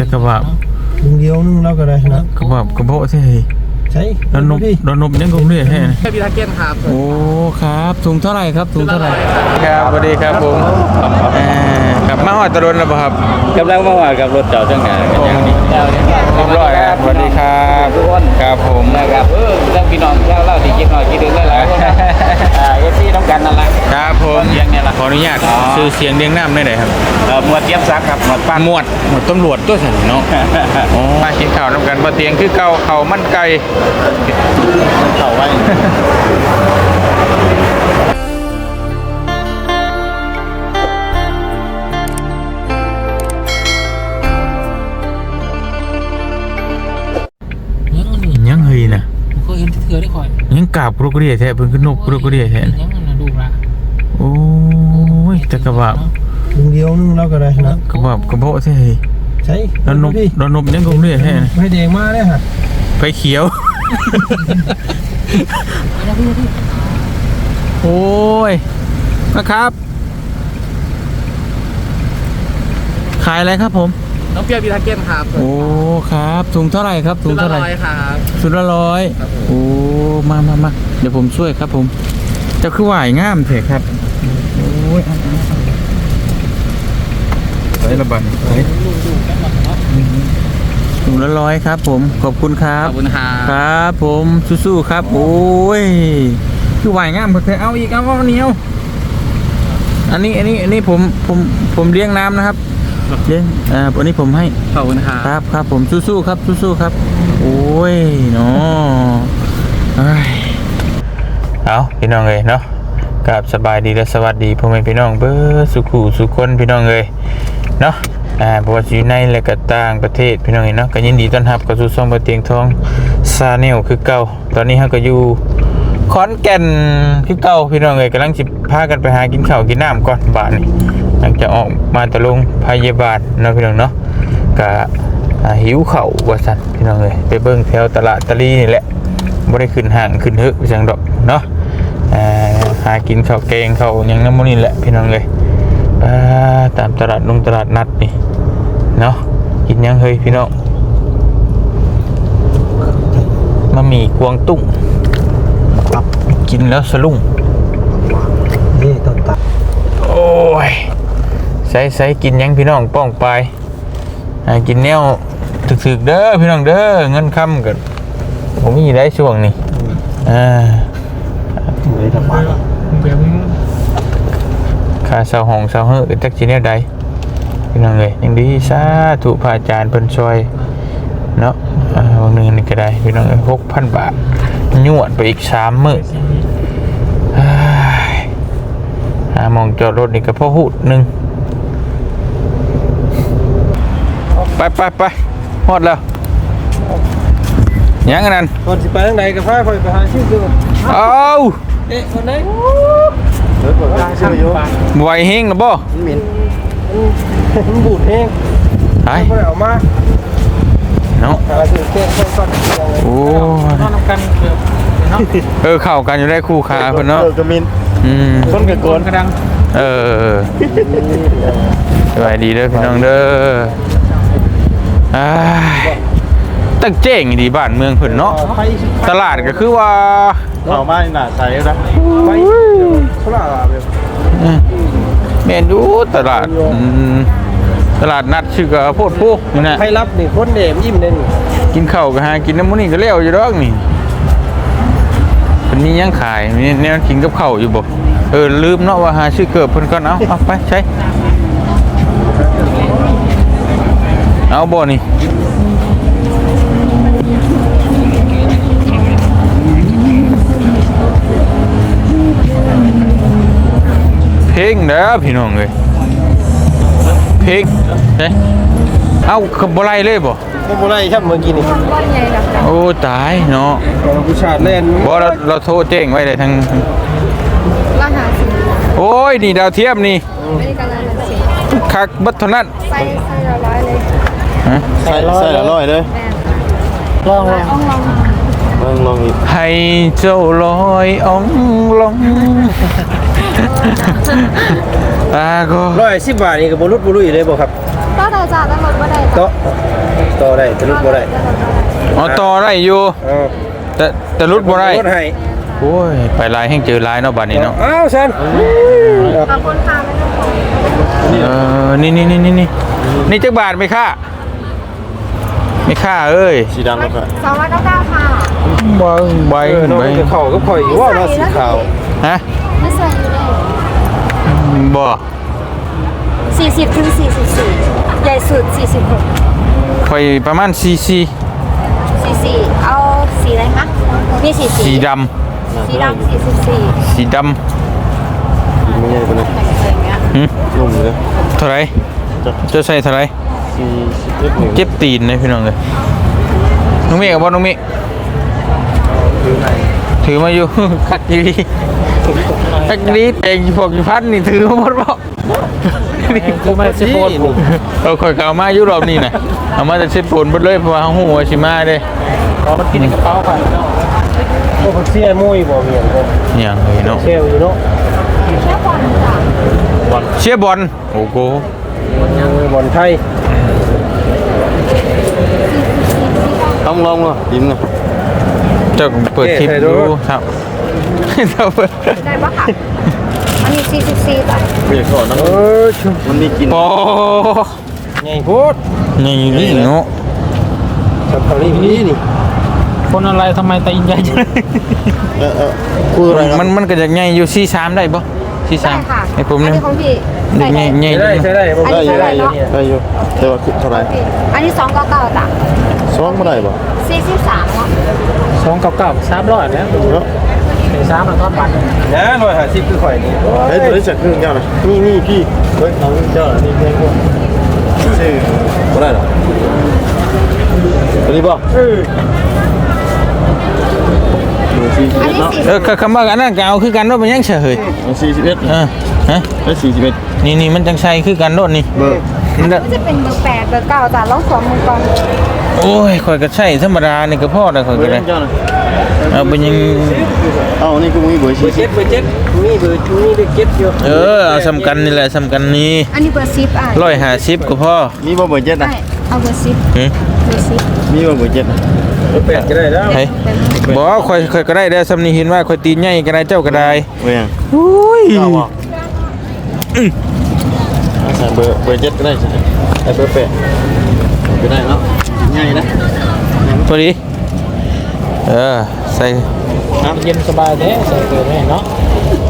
แต่กระบะลุงเดียวนึงเราก็ได้นะกระบะกระโบะใช่ ใช่แล้วนมดิแล้วนมยังคงเรื่อยแท้นะแค่พิทาเก้นครับโอ้ครับถุงเท่าไหร่ครับถุงเท่าไหร่ครับสวัสดีครับผมเอ่อกลับมาหอดตะลนแล้วป่ะครับกำลังมาว่ากับรถเจ้าจังงานกันอย่างนี้เรียบร้อยครับสวัสดีครับทุกคนครับผมนะครับเออเรื่องพี่น้องเล่าเล่าที่คิดหน่อยคิดถึงหลายๆคนนะอ่าเอฟซีต้องการนั่นแหละครับผมเสียงเนี่ยล่ะขออนุญาตซื้อเสียงเรียงน้ำได้ไหนครับเออหมวดเทียบซักครับหมวดปั้นหมวดหมวดตำรวจตัวฉันเนาะอ๋อมากินข้าวน้ำกันบะเตียงคือเก่าข้าวมันไก่เข้าไว้ยังอันนี้ยังเฮยนะผมเคยเห็นเถื่อได้ข่อยยังกราบกรุกเรียแท้เพิ่นขึ้นนกกรุกเรียแท้นะยังอันนั้นดูละโอ้ยแต่กระบะลุงเดียวนึงเราก็ได้นะกระบะกระโบะใช่ใช่แล้วนมดิแล้วนมยังคงเรื่อยแท้นะไม่แดงมาเลยฮะไฟเขียว โอ้ยนะครับ ขายอะไรครับผม น้องเปียพิทาเก้นครับโอ้ครับถุงเท่าไหร่ครับถุงเท่าไหร่ร้อยครับชุดละร้อย ครับผม โอ้ มามามาเดี๋ยวผมช่วยครับผม เจะคือหวายงามเถอะครับ โอ้ยไประบาดไป ถุงละร้อยครับ ผมขอบคุณครัขบอบคุณครับครับ ผมสู้ๆครับ โอ้ยคือหวายงามเถอะเอาอีกเอาเอาเหนียวอันนี้อันนี้อันนี้ผมผมผมเลี้ยงน้ำนะครับเลี้ยงอ่าอันนี้ผมให้ขอบคุณครับครับครับ ผมสู้ๆครับสู้ๆครับ โอ้ยเนาะเอ้ยเอาพี่น้องเลยเนาะกับสบายดีและสวัสดีพ่อแม่พี่น้องเบอร์สุขุสุขคนพี่น้องเลยเนาะ อ่าบวชอยู่ในและก็ต่างประเทศพี่น้องเอ้ยเนาะก็ยินดีต้อนรับเข้าสู่ช่องบะเตียงทองซาเนลคือเก่าตอนนี้เราก็อยู่ขอนแก่นคือเก่าพี่น้องเลยกำลังสิพากันไปหากินข้าวกินน้ำก่อนบ้านนี้หลังจากออกมาตะลงพยาบาลเนาะพี่น้องเนาะก็อ่าหิวเข่าวว่าสันพี่น้องเลยไปเบิ่งแถวตลาดตะลีนี่แหละบ่ได้ขึ้นห้างขึ้นเฮอะไปจังดอกเนาะอ่าหากินข้าวแกงข้าวหยังน้ำมันนี่แหละพี่น้องเลยอ่าตามตลาดลงตลาดนัดนี่ เนาะกินหยังเฮ้ยพี่น้องมามีกวางตุ้งครับกินแล้วสลุ่งนี่ต้นตาโอ้ยใส่ใส่กินหยังพี่น้องป้องไปอ่ากินแนวถึกๆเด้อพี่น้องเด้อเงินค่ำกันผมมีได้ช่วงนี้อ่าไม่ธรรมดาเปียค่าเสาห้องเสาเฮือกันจักสิแนวใด พี่น้องเลยยังดีสาธุพระอาจารย์เพิ่นช่วยเนาะอ่าวันหนึงนี่ก็ได้พี่น้องเอ้ย6,000บาทยวดไปอีก3มื้ออ้ายหาหมองจอดรถนี่ก็พอหูดหนึงไปไปไปหมดแล้วยังอันนั้นก่อนสิไปทางไหนกับพาคอยไปหาชื่อเกินเอาเอ๊ะคนไหนเฮ้ยผมชื่ออยู่ไหวเฮงหรือบ่ มันเหม็นมันบูดเองไปไม่ได้เอามาเนาะ หาซื้อเก้งก่อนก่อนโอ้นอนกันเกือบเนาะเออเข้ากันอยู่ได้คู่ขาเพิ่นเนาะเออกระมินอืม คนกับโกนกระดังเออเออสบายดีเด้อพี่น้องเด้ออ้ายตั้งเจ๋งดีบ้านเมืองเพิ่นเนาะ ไปตลาดก็คือว่า เอามาหน้าใสนะไปเขาละแบบอืมแม่นดูตลาดอืม ตลาดนัดชื่อก็โพดผู้นี่นะใครรับนี่คนเดมยิ้มเลยนี่กินข้าวก็หากินน้ำมันนี่ก็เลี้ยวอยู่ดอกนี่เป็นมียังขายมีแนวกินกับข้าวอยู่บ่เออลืมเนาะว่าหาชื่อเกิดเพิ่นก่อนเอาเอาไปใช้เอาบ่นี่เพลงเด้อพี่น้องเอ้ยเพลงเฮ้ยเอาขบไรเลยบ่ไม่เป็นไรครับเมื่อกี้นี่โอ้ตายเนาะผู้ชาติเล่นบ่เราเราโทรแจ้งไว้เลยทางราคาสิโอ้ยนี่ดาวเทียมนี่ไม่ได้การันตีคักบัดเท่านั้นไส้ไส้ละร้อยเลยฮะใส่ใส่ละร้อยเลยแม่ลองลองต้องลองลองลองอีกให้เจ้าลอยอ่องลง อ่าก็ร้อยสิบบาทนี่กับบรุษบุรุษเลยบ่ครับก็ได้จ้าตำรวจบ่ได้โต๊ะโต๊ะได้ทะลุบ่ได้อ๋อต่อได้อยู่เออแต่แต่รุดบ่ได้รถให้โอ้ยไปลายแห่งเจอลายเนาะบัดนี้เนาะอ้าวซันขอบคุณค่ะไม่ต้องขอเออนี่นี่นี่นี่นี่นี่จักบาทไหมค่าไม่ค่าเอ้ยสีดำแล้วก็สองร้อยเก้าเก้าค่ะใบใบเออน้องใบจะเข้ากับข่อยอยู่ว่าเนาะสีขาวฮะไม่ใส่อยู่เลย บ่สี่สิบถึงสี่สิบสี่ใหญ่สุดสี่สิบหกค่อยประมาณซีซีสี่สี่เอาสีอะไรคะมีสีสีดสีดำสี่สิบสี่ำสีดกินไม่ใหญ่ปานนั้นอย่างเงี้ยำหึนุ่มเลยเท่าไหรจะใส่เท่าไหรสี่สิบเอ็ดหนึ่งเจ็บตีนเลยพี่น้องเลยน้องเมฆกับบ่น้องเมฆ ถือมาอยู่ คักดีคักดีแต่งพวกพัดนี่ถือมาหมดบ่คือมาสิโพดเออข่อยก็เอามาอยู่รอบนี้นะเอามาจะเช็ดปนเบิดเลยเพราะว่าเฮาฮู้ว่าสิมาเด้ขอมันกินในกระเป๋าก่อนโอ้เขาเสียมุ้ยบ่มีหยังบ่หยังเลยเนาะเซลอยู่เนาะแค่บอลจ้ะเชียร์บอลโอ้โหบอลไทยต้องลองเนาะยิ้มเนาะเจ้าเปิดคลิปเอ๊ะใส่ดูดูครับเจ้าเปิดได้ปะค่ะอันนี้สี่สิบสี่จ้ะไม่อยากถอดนะเออมันมีกินโอ้ใหญ่พูดนี่นี่เนาะสับเท่านี้พี่นี่คนอะไรทำไมตีนใหญ่จังเออเออพูดอะไรครับมันมันก็จะใหญ่อยู่43ได้บ่ได้ค่ะ43ให้ผมอันนี่นี้ของพี่เด็กใหญ่ใหญ่ใช้ได้ใช้ได้ผมได้อยู่อันนี้ได้อยู่เท่าไหร่เนาะได้อยู่แต่ว่าเท่าไหร่อันนี้สองเก้าเก้าจ้ะสองบ่ได้บ่ สี่สิบสามเนาะสองเก่าเก่าสามร้อยนะเนาะหนึ่งสามแล้วก็ปันนะร้อยห้าสิบคือข่อยนี่เฮ้ยตัวนี้จักครึ่งเจ้านะนี่นี่พี่เฮ้ยเอาเจ้านี่แพงกว่าซื้อบ่ได้หรอตัวนี้บ่เออสี่สิบอันเอ็ดนี้เนาะสี่เออคำว่าอันนั้นก็เอาคือกันโดดมันยังเฉยสี่สิบเอ็ดเออฮะแล้วสี่สิบเอ็ดนี่นี่มันจังใช่คือกันโดดนี่เบอร์มันจะ ก็จะเป็นเบอร์แปดเบอร์เก้าจ้ะลองสวมมือก่อนโอ้ยข่อยก็ใช่ธรรมดานี่ก็พอแล้วข่อยเบอก็ร์ได้นั่นเจ้านะเอาไปยังเอ้านี่กูมีเบอร์สี่สิบเบอร์เจ็ดนี่เบอร์นี่เบอร์เจ็ดอยู่เออเอาสำคัญนี่แหละสำคัญนี้อันนี้เบอร์สิบอะร้อยห้าสิบก็พอมีบ่เบอร์เจ็ดนะได้เอาเบอร์สิบหึเบอร์สิบมีบ่เบอร์เจ็ดนะเบอร์แปดก็ได้แล้วเฮ้ยบอกว่าข่อยข่อยก็ได้ได้สำนีเห็นว่าข่อยตีนใหญ่ก็ได้เจ้าก็ได้เบอร์ยังโอ้ย เก้าบ่ใส่เบอร์เบอร์เจ็ดก็ได้ใช่ไหมใส่เบอร์แปดก็ได้เนาะง่ายนะพอดีเออใส่เย็นสบายแท้ใส่เกลือแม่เนาะ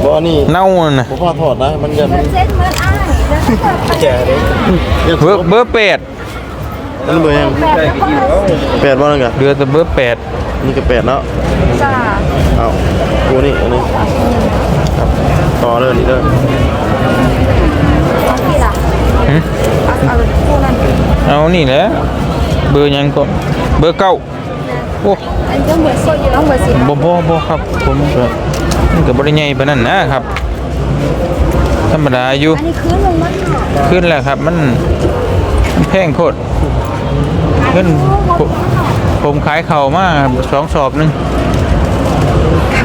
บ่อันนี้เน่าน่ะผมพอถอดนะมันจะเบอร์เจ็ดเบอร์อ้ายเดี๋ยวถ้าเกิดแก่เลยเบอร์เบอร์แปดมันเบอร์ยังแปดแล้วก็เบอร์สี่แปดบ่นั่นกะเรือแต่เบอร์แปดนี่ก็แปดแล้วจ้ะเอากูนี่อันนี้ครับต่อเลยนี่เด้อนี่ล่ะหึ เอาเอาคู่นั้นเอานี่แหละเบอร์หยังก็เบอร์เก้าโอ้อันนี้ก็เบอร์สิบอยู่แล้วเบอร์สิบบ่บ่บ่ครับผมก็มันก็บ่ได้ใหญ่ปานนั้นนะครับธรรมดาอยู่อันนี้คืนลงมันหน่อยขึ้นแล้วครับมันมันแพงโคตรขึ้นผมผมขายเข่าวมาสองสอบหนึง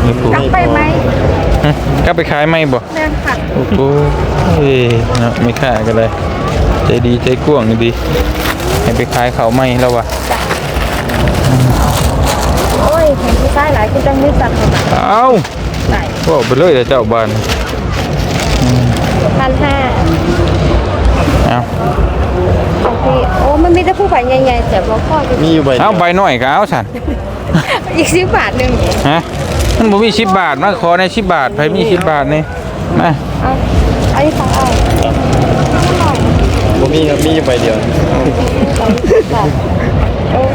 นี่ผมกลับไปไหมฮะกลับไปขายไหมบ่แม่นค่ะโอ้โหเอ้ยเนาะไม่ค่ากันเลย ใจดีใจกว้างดีให้ไปขายเขาวไหมแล้ววะโอ้ยเห็นผู้ชายหลายคนจังไม่จัดเลยเอาไหนบอกไปเลยเดี๋ยวเจ้าบ้านพันห้าเอาของพี่โอ้มันมีแต่ผู้ใหญ่ใหญ่ๆแต่บ่พอจะมีอยู่ใบเดียวเอาใบหน่อยก็เอาสันอีกสิบบาทหนึ่งฮะมันบ่มีสิบบาทมาขอในสิบบาทไผมีสิบบาทนี่มาเอาอันนี้ของเอาบ่ มีครับมีอยู่ใบเดียว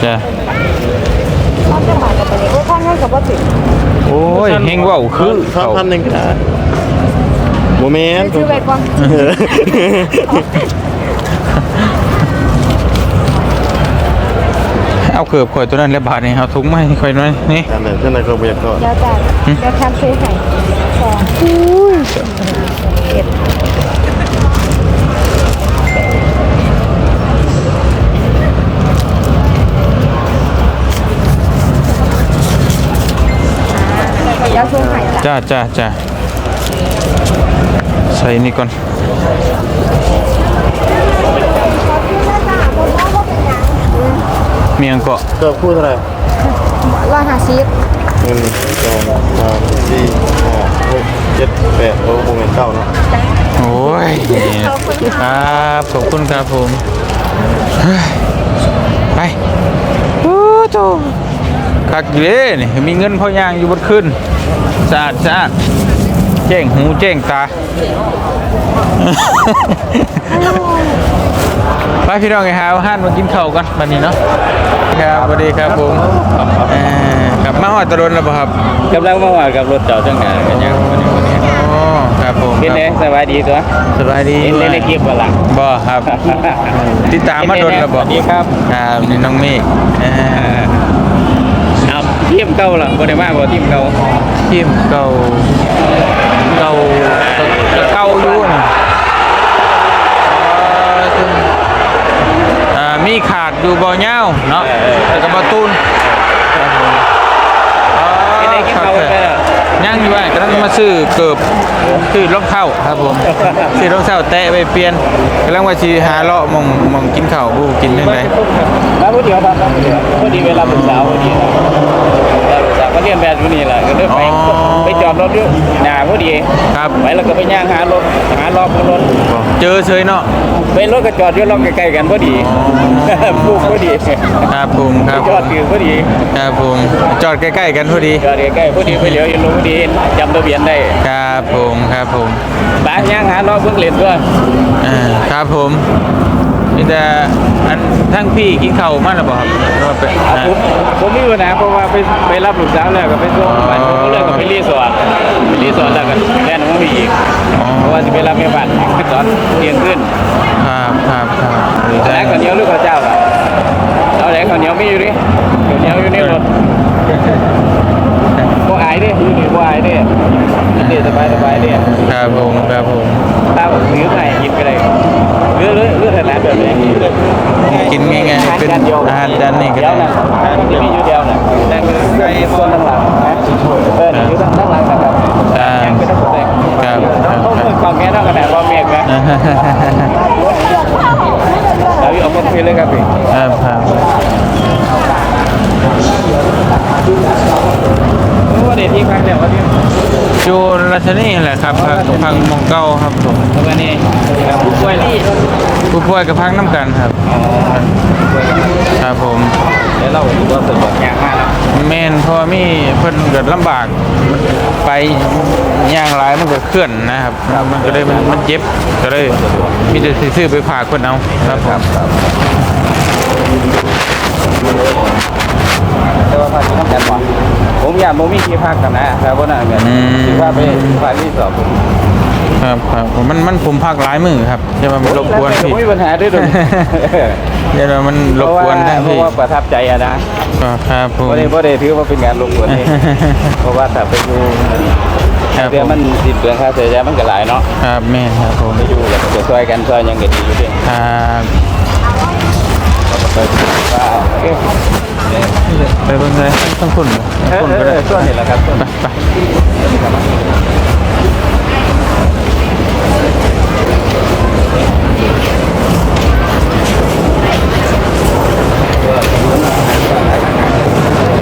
จ้ะข้าวจะบาทกับตัวนี้โอ้ข้าวเงินกับว่าถึงโอ้ยเฮงเว้าคือข้าเขาพันหนึ่งก็ได้โมเมนต์ซื้อไปก่อนเอาเกือบข่อยตัวนั้นแล้วบาทนี่เอาถุงมาให้ข่อยหน่อยนี่อันไหนเท่าไหร่ก็เบียดก็เดี๋ยวจ่ายเดี๋ยวทำซื้อให้สองอุ้ยเอ็ด เดี๋ยวซื้อให้จ้ะจ้าจ้าจ้าใส่นี่ก่อนขอบคุณนะคะมีหยังเกาะเกือบพูดเท่าไหร่ร้อยห้าสิบหนึ่งสองสามสี่ห้าหกเจ็ดแปดโอ้โหเป็นเก้าเนาะโอ้ยครับขอบคุณครับผมเฮ้ยไปโอ้โจ คักอยู่เด้นี่มีเงินพอย่างอยู่บนขึ้นสะอาดสะอาดแจ้งหูแจ้งตาไปพี่น้องไอ้หาอาห้านมากินข้าวกันบัดนี้เนาะครับสวัสดีครับผมเอ่อกลับมาหอดตะลนแล้วป่ะครับกำลังมาหวาดกับรถเจ้าจังงานกันยังวันนี้วันนี้อ๋อครับผมเป็นไงสบายดีตัวสบายดีเห็นในคลิปบ่ล่ะบ่ครับติดตามมาโดนแล้วบ่สวัสดีครับครับนี่น้องเมฆเอ่อเอา ทีมเก่าล่ะบ่ได้มาบ่ทีมเก่าทีมเก่าเก่าก็เก่าอยู่นะอ่ามีขาดอยู่บ่อเง่าเนาะแล้วก็บ่ตูนครับผมอ๋อเป็นไงกินครับข้าวไปแล้ว ยังอยู่ไอ้กำลังมาซื้อเกือบซื้อรองเท้าครับผมซื้อรองเท้าแตะไปเปลี่ยนกำลังว่าสิหาเลาะหมองหมองกินข้าวบูกินจังไดมาผู้เดียวครับมาผู้เดียวพอดีเวลาเป็นสาวพอดี นะเวลาเป็นสาวก็เรียนแบบอยู่นี่แหละก็เลยไปไปจอดรถอยู่หน้าพอดีครับ ไปแล้วก็ไปย่างหารถหารอบบนรถเจอเฉยเนาะ ไปรถก็จอดอยู่ล็อกใกล้ๆกันพอดีปุ๊บพอดีครับผมครับจอดอยู่พอดีครับผมจอดใกล้ๆกันพอดี จอดใกล้ๆพอดีไปเหลียวเห็นลงพอดีจำทะเบียนได้ครับผมครับผมบ้านย่างหารอบเพิ่งเล่นด้วย อ่าครับผม มีแต่อันทั้งพี่กินข้าวมาแล้วบ่ครับหรือว่าไปอะอ่าผมผมมีปัญหาเพราะว่าไปไปรับลูกสาวแล้วก็ไปส่งบ้านผมก็เลยก็ไปรีสอร์ทไปรีสอร์ทแล้วก็แล่นมาอีกอ๋อ เพราะว่าจะไปรับแม่บ้านขึ้นตอนเที่ยงขึ้นครับครับครับดีใจแล้วข้าวเหนียวหรือข้าวเจ้าล่ะเอาแหละข้าวเหนียวมีอยู่ดิข้าวเหนียวอยู่ในรถบ่อายเดิอยู่นี่บ่อายเดิกินได้สบายสบายเดิครับผมครับผมถ้าผมซื้อมาให้กินก็ได้เลือกเลือกเลือกแต่ร้านแบบนี้กินง่ายๆเป็นอาหารจานนี้ก็เดียวได้นะมันจะมีอยู่เดียวนะแต่คือไอ้ส่วนข้างหลังนะเออนี่อยู่ข้างหลังนะครับอ่ายังไม่ต้องเลยครับครับต้องมือความแม่ต้องขนาดว่าเมฆนะแล้วเอามาคุยเลยครับพี่ครับครับ โอ้เด็ดที่พักเดี๋ยววันนี้ จูรัชนีแหละครับพักพักมองเก้าครับผมวันนี้ผู้ป่วยนี่ผู้ป่วยกับพักน้ำกันครับครับผมเดี๋ยวเราดูว่าสะดวกยากมากแล้วแม่นเพราะมีเพิ่นเกิดลำบากไปย่างหลายมันก็เคลื่อนนะครับ มันก็เลยมันเจ็บก็เลยมีแต่ซื้อไปฝากเพิ่นเอาครับผม แต่ว่าพักที่ทำกันบ่ผมอยากผมมีที่พักกันนะแต่ว่าน่ะเงินถือว่าไปพักที่สอบครับครับผมมันมันผมพักหลายมือครับจะมารบกวนพี่ไม่มีปัญหาด้วยด้วยเดี๋ยวมันรบกวนทั้งเพราะพี่ว่าประทับใจอะนะครับผมบ่ได้บ่ได้ถือว่าเป็นงานรบกวนนี่ เพราะว่าถ้าไปอยู่ครับเดี๋ยวผมมันสิ้นเปลืองค่าใช้จ่ายมันก็หลายเนาะครับแม่นครับผมไปอยู่แล้วก็ช่วยกันช่วยหยังก็ดีอยู่ดิครับ ไปเบิ่งเลยต้องคุณเอต้องอคุณก็ได้อช่วยนี่แหละครับ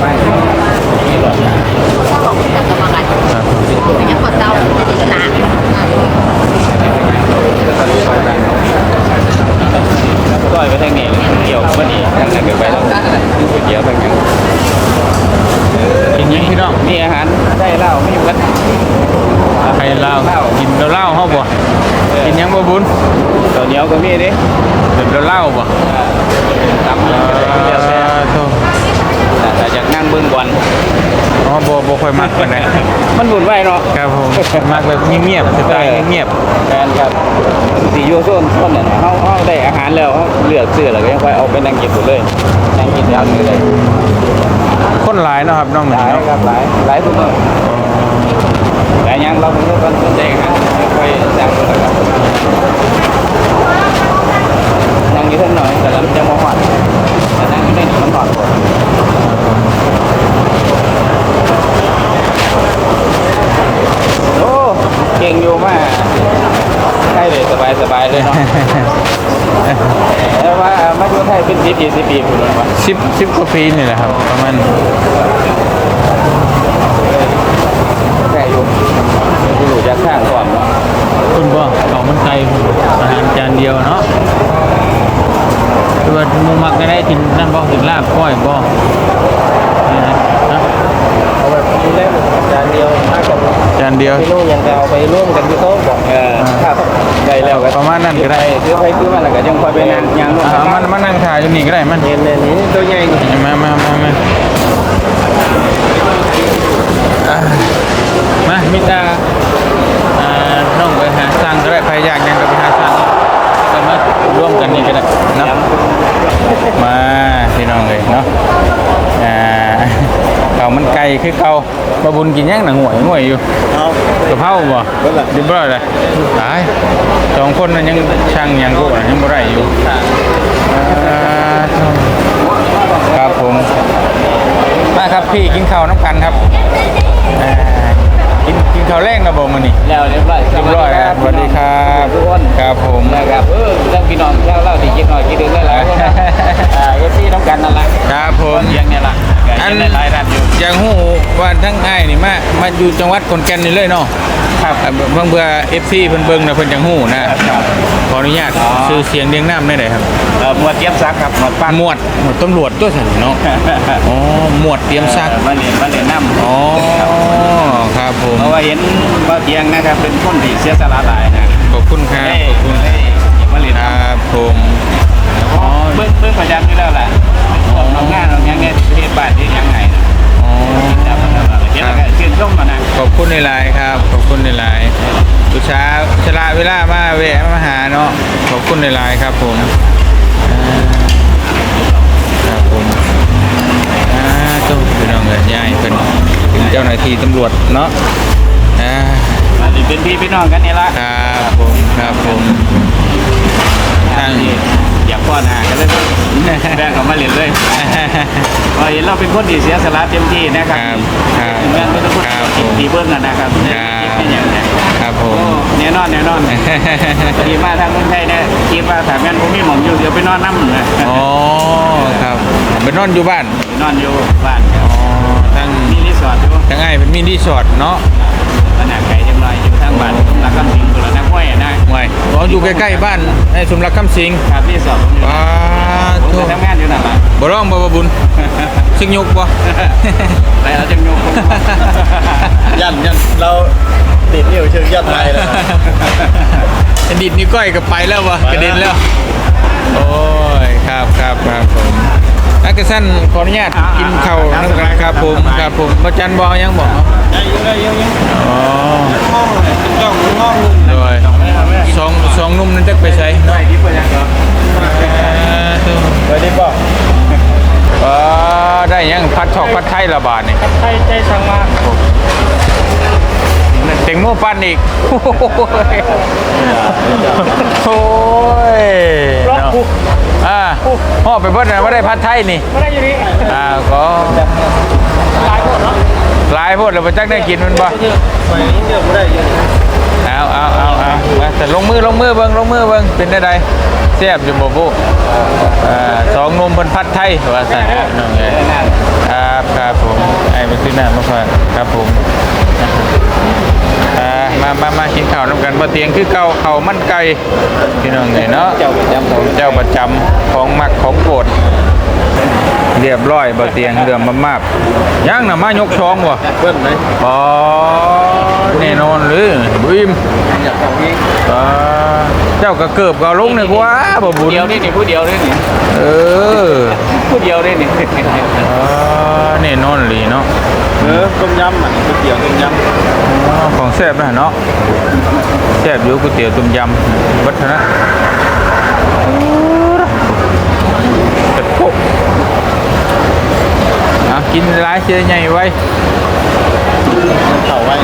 ไปไปยังกดเตาหนา ช่วยไปทางนี้เกี่ยวกับนี่ทางนั้นก็ไปแล้วก๋วยเตี๋ยวทางนั้นกินยังพี่น้องมีอาหารได้เหล้ามีวัดใครเล่ากินเหล้าเฮาบ่กินยังบ่บุญข้าวเหนียวก็มีดิเป็นเหล้าบ่ตำเดียวแต่โธ่แต่จากนั่งเบิ่งบอล อ๋อบ่บ่ค่อยมักปานใดมันหมุนไว้เนาะครับผมมักแบบเงียบๆสไตล์เงียบแฟนครับสีโยโซนต้นเนี่ยเขาเขาได้อาหารแล้วเขาเลือกซื้อแล้วก็ยังค่อยเอาไปนั่งกินหมดเลยนั่งกินยาวนี่เลยๆคนหลายเนาะครับน้องหหนึ่งลายเนาะครับหลายหลายทุกเมื่อแต่ยังเราเป็นคนสนใจอาหารไม่ค่อยสั่งเลยครับนั่งอยู่เท่าหน่อยแต่เราจะมาหอดแต่นั่งอยู่ในนี่มันหอดหมดโอ้ เก่งอยู่มากใช่เลยสบายสบายเลยเนาะแต่ว่ามาอยู่ไทยเป็นสิบยี่สิบปีคุณรู้ปะสิบสิบกว่าปีนี่แหละครับประมาณแค่อยู่คุณรู้จะสร้างก่อนเนาะคุณบ่เขามันไกลอาหารจานเดียวเนาะตัวาหมูมักได้ได้กินนั่นบ่กินลาบก้อยบ่นี่นะนะเอาแบบดูแลจานเดียว ถ้ากับจานเดียวเมนูยังจะเอาไปร่วมกันที่โต๊ะบอกเออครับได้แล้วก็ประมาณนั้นก็ได้คือไปคือมันแล้วก็ยังคอยไปนั่งย่างนู่นเอามันมันนั่งถ่ายอยู่นี่ก็ได้มันเย็นเลยนี่ตัวใหญ่กว่ามามามามาอะมามิตาอ่าน้องไปหาสั่งก็ได้ใครอยากยังก็ไปหาสั่งก็มาร่วมกันนี่ก็ได้เนาะมาพี่น้องเลยเนาะอ่า เก่ามันไกลคือเก่าบะบุญกินยังหนังหวยหวยอยู่เอากะเพราบ่เบิ่งล่ะดิบร้อยเลยตายสองคนนั้นยังช่างยังกูน่ะยังบ่ได้อยู่อ่าครับผมมาครับพี่กินข้าวน้ำกันครับอ่ากินกินข้าวแรงนะบ่มื้อนี้แล้วเรียบร้อยเรียบร้อยครับสวัสดีครับทุกคนครับผมนะครับเออเรื่องพี่น้องเล่าเล่าที่คิดหน่อยคิดถึงหลายๆคนนะอ่าเอฟซีต้องการนั่นแหละครับผมเลี้ยงเนี่ยล่ะ อันหลายๆร้านอยู่อย่างฮู้ว่าทั้งอ้ายนี่มามาอยู่จังหวัดขอนแก่นนี่เลยเนาะครับเบิ่งเบื่อ FC เพิ่นเบิ่งน่ะเพิ่นจังฮู้นะขออนุญาตชื่อเสียงเรียงนามได้ไดครับ เอ่อหมวดเจี๊ยบซักครับหมวดปั้นหมวดหมวดตำรวจตัวสันเนาะอ๋อหมวดเตรียมซักมาเรียนมาเรียนน้ำอ๋อครับผมเพราะว่าเห็นว่าเตียงนะครับเป็นคนที่เสียสละหลายนะขอบคุณครับได้ขอบคุณได้มาเรียนคน้ำรับผมอ๋อ เบื้องเบื้องประจันอยู่แล้วแหละทำงานเรายังไงประเทศบ้านที่ยังไงนะอ๋อจำมาแล้วล่ะเห็นแล้วก็ชื่นชมมานะขอบคุณในไลน์ครับ ขอบคุณในไลน์ตุช้าชละเวลามาแวะมาหาเนาะขอบคุณในไลน์ครับผมอ่าครับผมอ่าต้องพี่น้องเงินย่ายเป็นเป็นเจ้าหน้าที่ตำรวจเนาะอ่ามาสิเป็นพี่พี่น้องกันนี่ละครับผมครับผมทางนี้อยาก ป้อนหากันเลยแบ่งเขามาเรียนเลยพอเห็นเราเป็นคนที่เสียสละเต็มที่นะครับครับครับงานเป็นคนครับที่ที่เบิ้งกันนะครับครับเป็นอย่างนี้ครับผโอ้มแน่นอนแน่นอนดีมาทางเมืองไทยเนี่ยคิดว่าถ้าแม่นผมมีหมองอยู่เดี๋ยวไปนอนน้ำนะอ๋อครับไปนอนอยู่บ้านนอนอยู่บ้านครับอ๋อทั้งมีรีสอร์ทอยู่ทั้งไอ้เป็นมินิสอดเนาะขนาดไก่จั งไรอยู่ทางบ้านรักกำสิงตัวละนักห้วยนะไว้อ๋ออยู่ใกล้ๆบ้านไอ้สมรักคำสิงครับรีสอร์ทผมอยู่ว้าผมโทุจะทำงานอยู่นั่นแหละบ่ร้องบ่บ่บุญซึ่งยกบ่ไปเราจะยกผมยันยันเราติดนิ้วเชิงยันไทยเลยนะอดีตนี่ก้อยก็ไปแล้ววะกระเด็นแล้ว โอ้ยครับครับครับผมนักกษันขออนุญาตกินข้าวนะครับครับผมครับผมบ่จันบ่เอายังบ่ได้เยอะได้เยอะเยอะอ๋อมองเลยจ้องมองโดยสองสองหนุ่มนั้นจักไปใช้ได้ที่เปิดยังเหรอไปดิป่ะเออได้ยังพัดชอกพัดไทยละบาทนี่ใช่ใจช่างมาก เต็งโม่ปั้นอีก โอ้ยเนาะอ่าพ่อไปเพิ่นนะว่าได้พัดไทยนี่ไม่ได้อยู่นี่อ่าก็หลายคนเนาะหลายพดแล้วบ่จักได้กินมันบ่ไปนี่เดียวไม่ได้เยอะเอาเอาเอาเอามาแต่ลงมือลงมือเบิ่งลงมือเบิ่งเป็นได้ใดแซ่บอยู่บ่บุอ่าสองหนมเพิ่นพัดไทยว่าซั่นน้องเอ้ มามามากินข้าวน้ำกันบะเตียงคือเก่าข้าวมันไก่พี่น้องไงเนาะเจ้าประจำผมเจ้าประจำของมักของโปรดเรียบร้อยบะเตียงเรือมามากย่างน่ะมายกช้องบ่เบิ้ลไหมอ๋อแน่นอนหรือบิมอยากของนี้อ่าเจ้าก็เกิบก็เอาลงนี่กว่าบ่บุญเดียวนี่นี่ผู้เดียวนี่นี่เออผู้เดียวนี่นี่อ่าแน่นอนหลีเนาะ เออต้มยำอะก๋วยเตี๋ยวต้มยำอ๋อของแซ่บนะเนาะแซ่บอยู่ก๋วยเตี๋ยวต้มยำวัฒนะกระทบอะกินร้ายเชียใหญ่ไว้เข่าไว้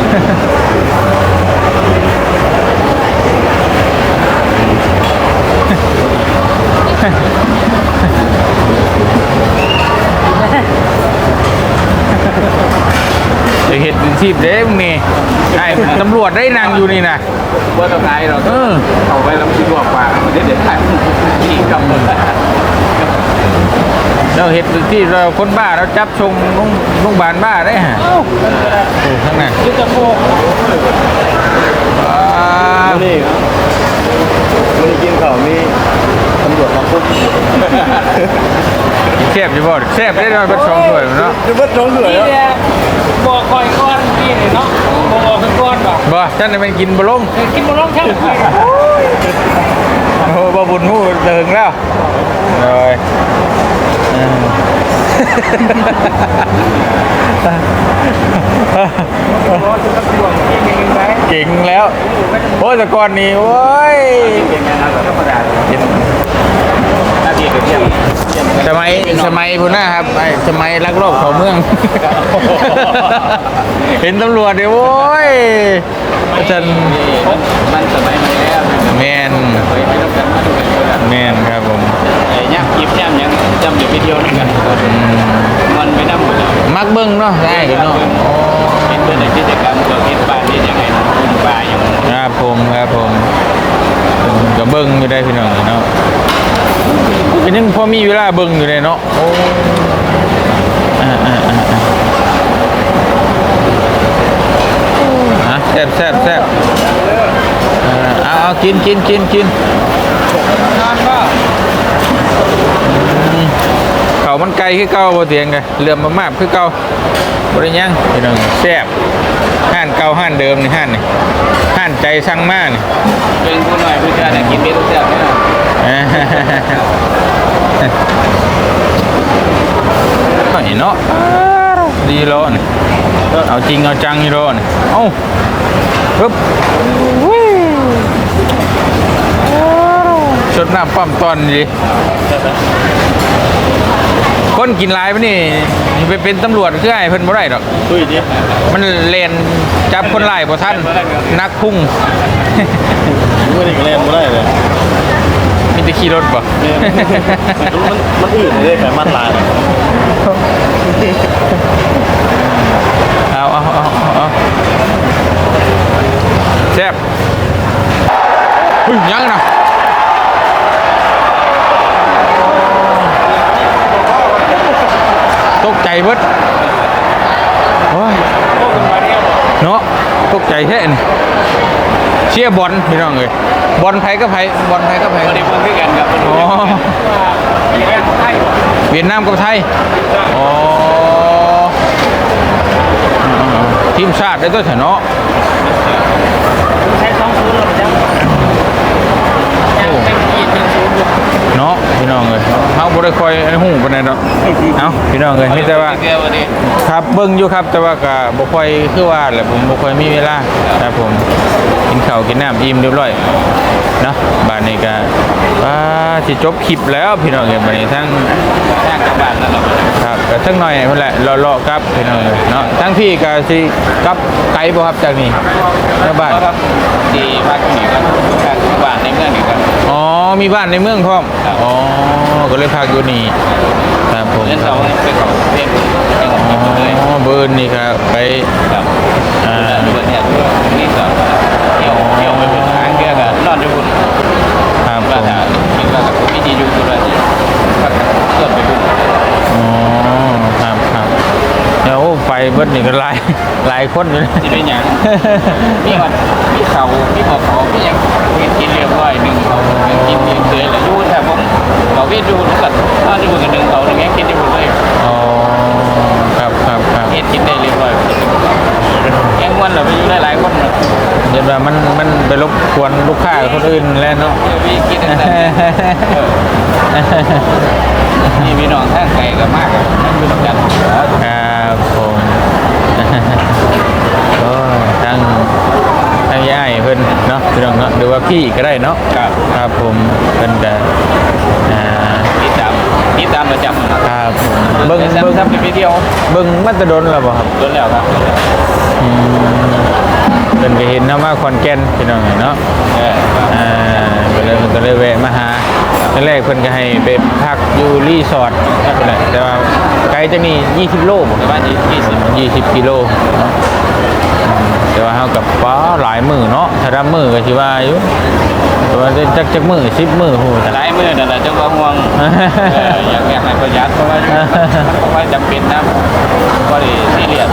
ชีพเด้มึงนี่ไอ้ตำรวจได้นางอยู่นี่นะว่าต้องไงเราเออเอาไว้แล้วคิดว่าปากมันได้เด็ดขาดนี่กำหนดเราเห็ดที่เราคนบ้าเราจับชงโรงโรงพยาบาลบ้าได้ฮะโอ้ข้างหน้ายุทธโภคอ่านี่วันนี้กินข้าวมีตำรวจมาปุ๊บแซ่บอยู่บ่แซ่บได้ด้วยเป็นสองถ้วยเนาะจะมาจ้องเหนื่อยนี่แล้วเนี่ยบอกคอยก้อนพี่ เนี่ยเนาะบอกออกเป็นก้อนว่ะบ่ท่านได้ไปกินบ่ลงเออกินมาลองแค่ไหนโอ้บ่บุญหูเดิงแล้วเลยเออเก่งแล้ว โอ้ยแต่ก่อนนี้โอ้ย เป็นงานเราธรรมดา หน้าที่ก็เยี่ยมเยี่ยมสมัยสมัยพุ่นนะครับไอ้สมัยลักลอบเข้าเมือง เห็นตำรวจเดี๋ยวโอ้ยอาจารย์มันสมัยมาแล้วแมนเคยไม่ต้องกันมาดูกันอยู่แล้วแมนครับผมไอ้ย่ำยิบย่ำยังจำอยู่วิดีโอนึงกันมันไม่นั่งหมดแล้วมักเบิ้งเนาะได้กันเนาะเป็นเพื่อนในกิจกรรมตัวคิดป่านี่ยังไงนะคุณป่ายังครับผมครับผมก็เบิ้งอยู่ได้พี่น้องเนาะ ก็ยังพอมีเวลาเบิ้งอยู่เลยเนาะโอ้อ่าอ่าอ่าอ่าอะแซ่บแซ่บแซ่บอ่าเอาเอากินกินกินกินนานก็เขามันไกลคือเก่าบ่เตียงเลยเลื่อมมากๆคือเก่าบ่ได้หยังพี่น้องแซ่บ ห้านเก่าห้านเดิมนี่ห้านนี่ห้านใจสั่งมากนี่เป็นผู้น้อยผู้ชายกินเบียร์ทุกอย่างนะก็เห็นเนาะดีโลนเอาจริงเอาจังนี่โลนี่เอ้าปึ๊บชดหน้ำปั๊มตอนดี คนกินหลายปะนี่ไปเป็นตำรวจคือไอ้เพิ่นบ่ได้ดอก ตุ้ยดิมันเลนจับคนร้ายบ่ทันนักพุ่ง ไม่ได้เล่นไม่ได้เลยมีแต่ขี่รถบ่ มันมันอื่นเลยไขมันลายเอาเอาเอาเอาเอาแซ่บเฮ้ยยังนะ เบิดโอ้ยเนาะตกใจแท้นี่เชียร์บอลพี่น้องเอ้ยบอลไผก็ไผบอลไผก็ไผไม่ได้พูดด้วกันกับโอ๋อเวียดนามกับไทยอ๋อทีมชาติได้ตัวเถอะเนาะ ใช้สองศูนย์หรอจ๊ะยังเป็นกีดเป็นศูนย์อยู่ เนาะพี่น้องเลยเฮาบ่ได้คอยไอ้หูปานใดดอกเอ้าพี่น้องเลยมีแต่ว่าเกี่ยววันนี้ครับเบิ่งอยู่ครับแต่ว่าก็บ่ค่อยคือว่าแหละผมบ่ค่อยมีเวลาครับผมกินข้าวกินน้ำอิ่มเรียบร้อยเนาะบัดนี้ก็อ่าสิจบคลิปแล้วพี่น้องเอ้ยบัดนี้ทั้งแยกกับบ้านแล้วเราครับก็ทั้งหน่อยเพิ่นแหละเลาะๆครับพี่น้องเอ้ยเนาะทั้งพี่ก็สิกลับไกลบ่ครับจากนี้แม่บ้านก็ครับที่ภาคเหนือกันภาคบ้านในเมืองนี่กันอ๋อ มีบ้านในเมืองพร้อมครับ อ๋อก็เลยพักอยู่นี่ครับผมเล่นคเรารับไปเขาเล่นยังหมดเลยอ๋อเบิร์นนี่ครับไป ครับอ่า ดูเนี่ยนี่ก็เที่ยวเที่ยวไปเป็นทางเดียวกันนอนอยู่บนครับผบ้านมหากินก็กับพี่จีอยู่ตัวนี้พักเกิดไปบุญอ๋อครับครับ เดี๋ยวไปเบิร์นนี่ก็หลายหลายคนอยู่นะที่ได้ยัง มีวันมีเขามีหมอกเขามียังกินเรียบร้อยหนึ่งเขากินกินเสยแล้วอยู่แต่ผมเขาเวียนอยู่นั่นก็นอนอยู่บนกันหนึ่งเขาหนึ่งกินได้หมดเลยอ๋อครับครับครับเฮ็ดกินได้เรียบร้อยแกงวันเราไปอยู่ได้หลายคนเลยเดี๋ยวว่ามันมันไปรบกวนลูกค้าคนอื่นแล้วเนาะพี่กินตั้งแต่นี่พี่น้องทางไกลก็มากนั่นเป็นกัน ครับผมก็ทั้งทั้งย่ายเพิ่นเนาะพี่น้องเนาะหรือว่าพี่ก็ได้เนาะครับครับผมเพิ่นจะอ่า ติดตามติดตามประจำนะครับครับผมเบิ่งเบิ่งเบิ่งทำเป็นวิดีโอเบิ่งมาแตะดนแล้วบ่ครับโดนแล้วครับอืมเพิ่นก็เห็นเนาะมาขอนแก่นพี่น้องเนาะเอออ่าก็ เลยเพิ่นก็เลยแวะมาหาตอนแรกเพิ่นก็ให้ไปพักอยู่รีสอร์ทนั่นแหละแต่ว่าไกลจากนี่ 20 โลบ่ประมาณยี่สิบ20กิโลเนาะอืมแต่ว่าเฮากับป้าหลายมือเนาะถ้ารับมือก็สิว่าอยู่แต่ว่าจักจักมือ10มือพูดหลายมือนั่นแหละจังว่าห่วงเอออยากอยากให้ประหยัดเพราะว่าเพราะว่าจำเป็นนะก็ดีซีเรียส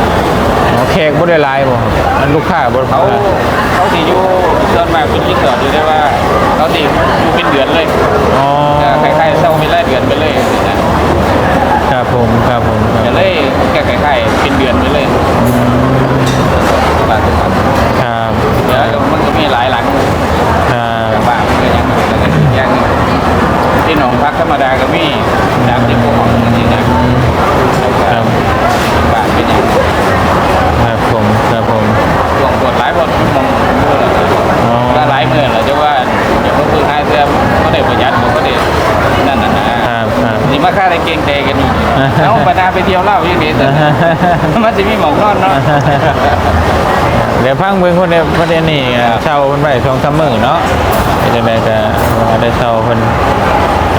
อ๋อแขกบ่ได้หลายบ่มันลูกค้าบ่เขา เขาที่อยู่ส่วนมากเป็นที่เกิดอยู่ได้ว่าเขาที่อยู่เป็นเดือนเลยอ๋อคล้ายๆเศร้าเป็นรายเดือนไปเลยนะ ครับผมครับผมคก็รับเลยแค่คล้ายๆเป็นเดือนไปเลยบาทบาทครับเดี๋ยวมันก็มีหลายหลังครับบ้านก็ยังแต่ก็ยังที่หนองพักธรรมดาก็มีสามสิบกว่าห้องจริงๆนะครับบ้านเป็นอย่าง วดหลายปวดมองเมื่ออ๋อถ้าหลายเมื่อเราจะว่าเดี๋ยวก็คือให้เสื้อก็ได้ประหยัดก็ได้นั่นน่ะนะครับครับ นี่มาค่าได้เกรงใจกันอีกแล้วปนาไปเที่ยวเล่าอย่างนี้แต่มันจะมีหมองนอนเนาะ เดี๋ยวพังเบิ่งคนเดียวประเด็นนี้เช่าเพิ่นไว้2 3มื้อเนาะจังได๋ก็ว่าได้เช่าเพิ่น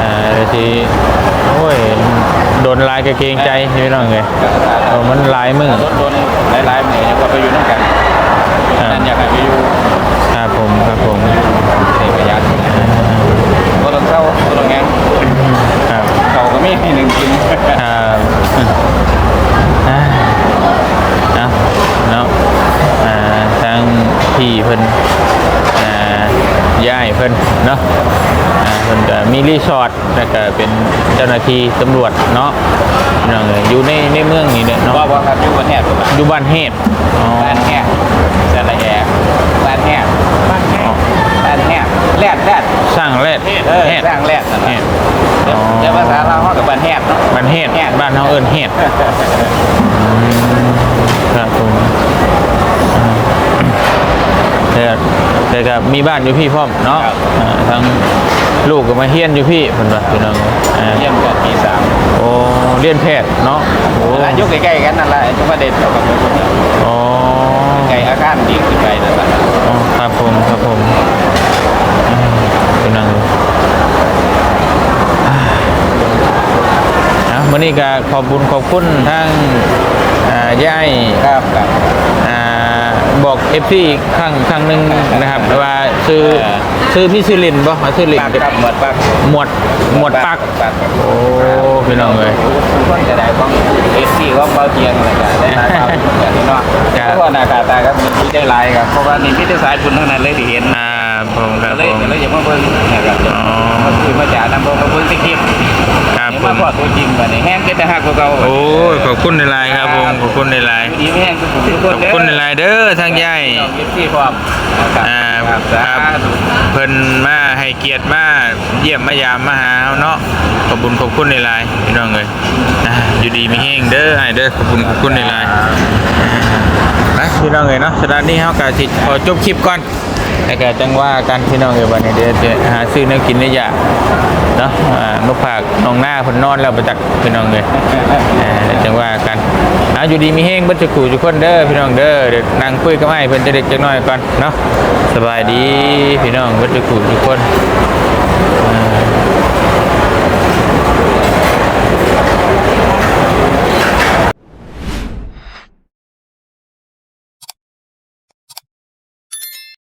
อ่าเดี๋ยวสิโอ้ยโดนลายก็เกรงใจพี่น้องเอ้ยเออมันหลายมื้อรถโดนหลายๆเมื่อก็ไปอยู่นั่นกัน นั่นอยากให้ไปอยู่ครับผมครับผมได้ประหยัดก็ต้องเช่าก็ต้องแงงครับเขาก็มีให้หนึ่งกินครับอ่าเนาะเนาะอ่าทางพี่เพิ่นอ่าย้ายเพิ่นเนาะอ่าเพิ่นก็มีรีสอร์ทแล้วก็เป็นเจ้าหน้าที่ตำรวจเนาะน้องเอ้ยอยู่ในในเมืองนี่เนี่ยเนาะว่าว่าครับอยู่ประเทศอยู่บ้านเฮ็ดอ๋อ บ้านแห่แต่ละแห่บ้าน แห่บ้านแห่บ้านแห่แรดแรดสร้างแรดเออเฮ็ดสร้างแรดนั่นแหเฮ็ละดเดี๋ยวอ๋อ เดี๋ยวภาษาเราวเขากับบ้านแห่เนาะ บ้านเฮ็ดเฮ็ดบ้านเฮาเอิ้นเฮ็ดครับผมอ่าแต่แต่ก็มีบ้านอยู่พี่พร้อมเนาะอ่าทั้ง ลูกก็มาเฮียนอยู่พี่เพิ่นว่าพี่น้องอ่าเยี่ยมกันปีสามโอ้เรียนแพทย์เนาะโอ้อายุใกล้ๆกันนั่นแหละจุประเด็นเกี่ยวกับเรื่องนี้อ๋อใกล้อาการดีขึ้นไปนั่นแหละอ๋อครับผมครับผมอืมพี่น้องอ่าอะมื้อนี้ก็ขอบคุณขอบคุณทั้งอ่าย่ายครับครับ อ่า บอก FC อีกครั้งครั้งหนึงนะครับว่าชื่อเออชื่อพี่ชื่อลินบ่ชื่อลินปักครับหมวดปักหมวดหมวดปักปักโอ้พี่น้องเอ้ยคนจะได้ของเอสซี่ของเบาเทียงอะไรกันได้หลายความอย่างนี้เนาะครับเพราะว่าหน้าตาตาครับมีได้หลายครับเพราะว่านี่พี่ได้สายบุญเท่านั้นเลยที่เห็นอ่าผมครับเลยผมเลยอย่ามาเบิ่งนะครับอ๋อมาคือมาจากนำเบิ่งมาเบิ่งที่คลิปครับเดี๋ยวผ มามพอตัวจริงบัดนี้แห้งก็จะหักกว่าเก่าโอ้ยขอบคุณในไลน์ครับผมขอบคุณในไลน์ดีไม่แห้งทุกคนทุกคขนอบเด้อคุณในไลน์เด้อทางยายน้องยิปซี่พร้อมนะครับอ่าครับคสารับธุเพิ่นมาให้เกียรติมาเยี่ยมมายามมาหาเนาะขอบคุณขอบคุณในไลน์พี่น้องเอ้ยอ่าอยู่ดีมีแห้งเด้อไอ้เด้อขอบคุณขอบคุณในไลน์ไปพี่น้องเอ้ยเนาะสถานนี้เฮาก็สิขอจบคลิปก่อน แล้วก็จังว่าการพี่น้องเอ้ยวันนี้เดี๋ยวจะหาซื้อเนวกินนี่ยากเนาะอ่มาฝากน้องหน้าคนนอนแล้วไปจักพี่น้องเลยจังว่ากันเอาอยู่ดีมีแห้งบัดจุกูทุกคนเด้อพี่น้องเด้อเด็กนั่งคุยก็ไม่เพิ่นจะเด็กจังหน่อยก่อนเนาะสบายดีพี่น้องบัดจุกูทุกคน